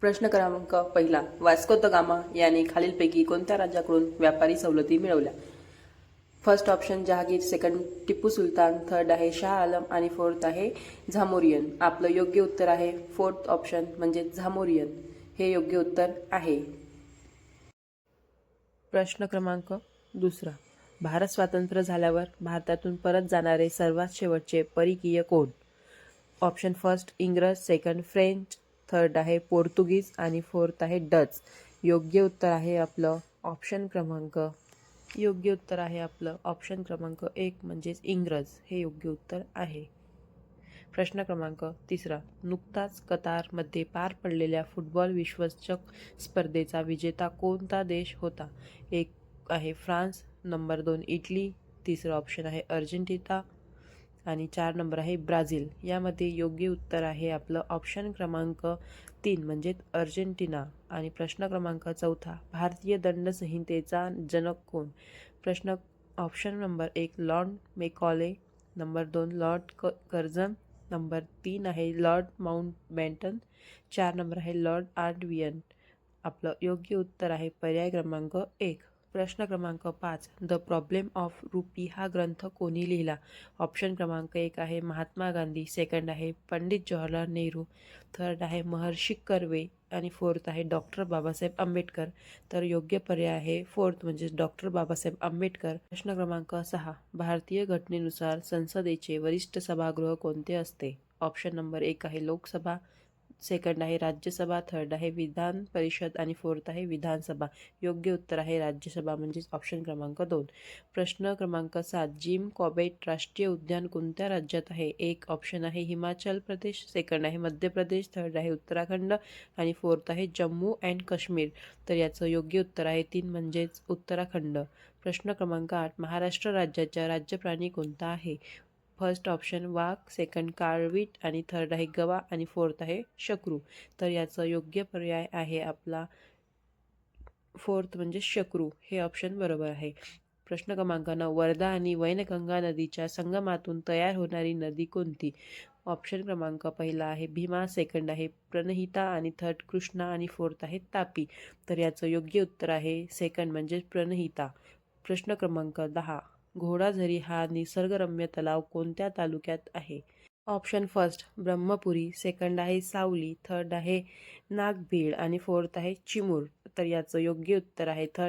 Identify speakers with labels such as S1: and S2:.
S1: प्रश्न क्रमांक पहिला वास्को द गामा याने खालीलपैकी कोणत्या राज्याकडून व्यापारी सवलती मिळवल्या? First option Jahagir second Tipu Sultan third आहे शाह आलम आणि फोर्थ आहे झामोरियन. आपलं योग्य उत्तर आहे. फोर्थ ऑप्शन म्हणजे झामोरियन. हे योग्य उत्तर आहे. प्रश्न क्रमांक दुसरा. भारत स्वातंत्र्य झाल्यावर भारतातून परत जाणारे सर्वात शेवटचे परिकीय कोण? ऑप्शन फर्स्ट इंग्रज सेकंड फ्रेंच थर्ड आहे पोर्तुगीज आणि फोर्थ आहे डच योग्य उत्तर आहे आपलं ऑप्शन क्रमांक. योग्य उत्तर आहे आपलं ऑप्शन क्रमांक एक म्हणजेच इंग्रज. हे योग्य उत्तर आहे. प्रश्न क्रमांक तिसरा. नुकताच कतारमध्ये पार पडलेल्या फुटबॉल विश्वचषक स्पर्धेचा विजेता कोणता देश होता? एक आहे फ्रान्स नंबर दोन इटली तिसरं ऑप्शन आहे अर्जेंटिना आणि चार नंबर आहे ब्राझील. यामध्ये योग्य उत्तर आहे आपलं ऑप्शन क्रमांक तीन म्हणजेच अर्जेंटिना. आणि प्रश्न क्रमांक चौथा भारतीय दंड संहितेचा जनक कोण? प्रश्न ऑप्शन नंबर एक लॉर्ड मेकॉले. नंबर दोन लॉर्ड क कर्झन. नंबर तीन आहे लॉर्ड माउंट बॅन्टन चार नंबर आहे लॉर्ड आर्डवियन. आपलं योग्य उत्तर आहे पर्याय क्रमांक एक. प्रश्न क्रमांक पाच द प्रॉब्लेम ऑफ रुपी हा ग्रंथ कोणी लिहिला? ऑप्शन क्रमांक एक आहे महात्मा गांधी सेकंड आहे पंडित जवाहरलाल नेहरू थर्ड आहे महर्षी कर्वे आणि फोर्थ आहे डॉक्टर बाबासाहेब आंबेडकर. तर योग्य पर्याय आहे फोर्थ म्हणजे डॉक्टर बाबासाहेब आंबेडकर. प्रश्न क्रमांक सहा भारतीय घटनेनुसार संसदेचे वरिष्ठ सभागृह कोणते असते? ऑप्शन नंबर एक आहे लोकसभा सेकंड आहे राज्यसभा थर्ड आहे विधान परिषद आणि फोर्थ आहे विधानसभा. योग्य उत्तर आहे राज्यसभा म्हणजेच ऑप्शन क्रमांक दोन. प्रश्न क्रमांक सात जिम कॉबेट राष्ट्रीय उद्यान कोणत्या राज्यात आहे? एक ऑप्शन आहे हिमाचल प्रदेश सेकंड आहे मध्य प्रदेश थर्ड आहे उत्तराखंड आणि फोर्थ आहे जम्मू अँड काश्मीर. तर याचं योग्य उत्तर आहे तीन म्हणजेच उत्तराखंड. प्रश्न क्रमांक आठ महाराष्ट्र राज्याचा राज्य प्राणी कोणता आहे? फर्स्ट ऑप्शन वाघ सेकंड काळवीट आणि थर्ड आहे गवा आणि फोर्थ आहे शकरू. तर याचं योग्य पर्याय आहे आपला फोर्थ म्हणजे शकरू. हे ऑप्शन बरोबर आहे. प्रश्न क्रमांक नऊ वर्धा आणि वैनगंगा नदीच्या संगमातून तयार होणारी नदी कोणती? ऑप्शन क्रमांक पहिला आहे भीमा सेकंड आहे प्रणहिता आणि थर्ड कृष्णा आणि फोर्थ आहे तापी. तर याचं योग्य उत्तर आहे सेकंड म्हणजे प्रणहिता. प्रश्न क्रमांक दहा घोडाझरी हा निसर्गरम्य तलाव कोणत्या तालुक्यात आहे? ऑप्शन फर्स्ट ब्रह्मपुरी सेकंड आहे सावली थर्ड आहे नागभीड आणि फोर्थ आहे चिमूर. तर याचं योग्य उत्तर आहे थर्ड